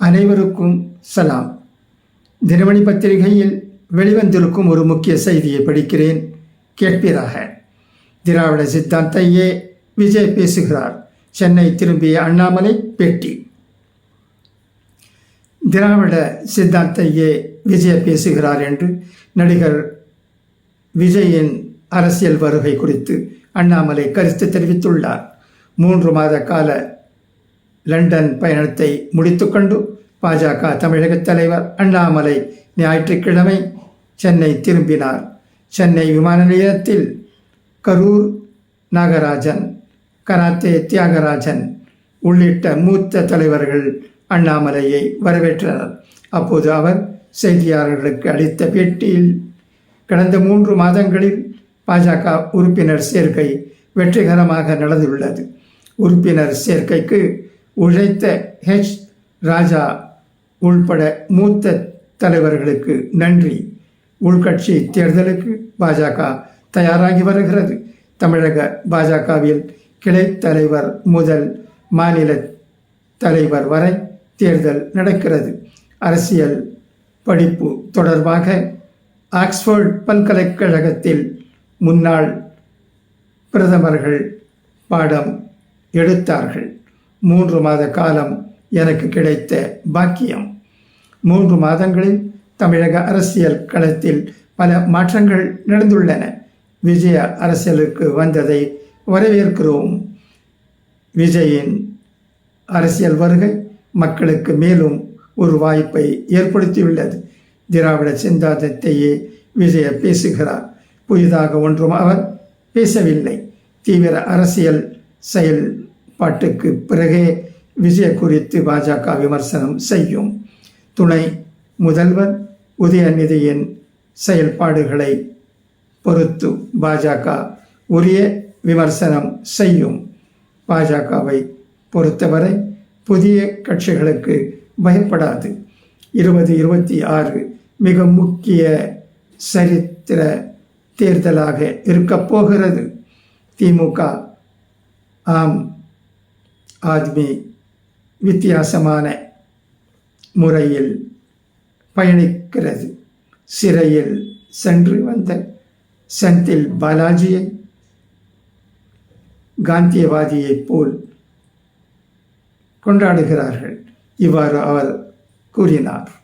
அனைவருக்கும் சலாம். தினமணி பத்திரிகையில் வெளிவந்திருக்கும் ஒரு முக்கிய செய்தியை படிக்கிறேன். கேட்பீராக. திராவிட சித்தாந்தையே விஜய் பேசுகிறார். சென்னை திரும்பிய அண்ணாமலை பேட்டி. திராவிட சித்தாந்தையே விஜய் பேசுகிறார் என்று நடிகர் விஜயின் அரசியல் வருகை குறித்து அண்ணாமலை கருத்து தெரிவித்துள்ளார். மூன்று மாத கால லண்டன் பயணத்தை முடித்துக்கொண்டு பாஜக தமிழக தலைவர் அண்ணாமலை ஞாயிற்றுக்கிழமை சென்னை திரும்பினார். சென்னை விமான நிலையத்தில் கரூர் நாகராஜன் கராத்தே தியாகராஜன் உள்ளிட்ட மூத்த தலைவர்கள் அண்ணாமலையை வரவேற்றனர். அப்போது அவர் செய்தியாளர்களுக்கு அளித்த பேட்டியில் கடந்த மூன்று மாதங்களில் பாஜக உறுப்பினர் சேர்க்கை வெற்றிகரமாக நடந்துள்ளது. உறுப்பினர் சேர்க்கைக்கு உழைத்த ஹெச் ராஜா உள்பட மூத்த தலைவர்களுக்கு நன்றி. உள்கட்சி தேர்தலுக்கு பாஜக தயாராகி வருகிறது. தமிழக பாஜகவில் கிளை தலைவர் முதல் மாநில தலைவர் வரை தேர்தல் நடக்கிறது. அரசியல் படிப்பு தொடர்பாக ஆக்ஸ்போர்ட் பல்கலைக்கழகத்தில் முன்னாள் பிரதமர்கள் பாடம் எடுத்தார்கள். மூன்று மாத காலம் எனக்கு கிடைத்த பாக்கியம். மூன்று மாதங்களில் தமிழக அரசியல் களத்தில் பல மாற்றங்கள் நடந்துள்ளன. விஜய அரசியலுக்கு வந்ததை வரவேற்கிறோம். விஜயின் அரசியல் வருகை மக்களுக்கு மேலும் ஒரு வாய்ப்பை ஏற்படுத்தியுள்ளது. திராவிட சிந்தாந்தத்தையே விஜய பேசுகிறார். புதிதாக ஒன்றும் அவர் பேசவில்லை. தீவிர அரசியல் செயல் பாட்டுக்கு பிறகே விஜய குறித்து பாஜக விமர்சனம் செய்யும். துணை முதல்வர் உதயநிதியின் செயல்பாடுகளை பொறுத்து பாஜக உரிய விமர்சனம் செய்யும். பாஜகவை பொறுத்தவரை புதிய கட்சிகளுக்கு பயப்படாது. இருபது இருபத்தி ஆறு மிக முக்கிய சரித்திர தேர்தலாக இருக்கப் போகிறது திமுக ஆம். ஆத்மி வித்தியாசமான முறையில் பயணிக்கிறது. சிறையில் சென்று வந்த செந்தில் பாலாஜியை காந்தியவாதியைப் போல் கொண்டாடுகிறார்கள். இவ்வாறு அவர் கூறினார்.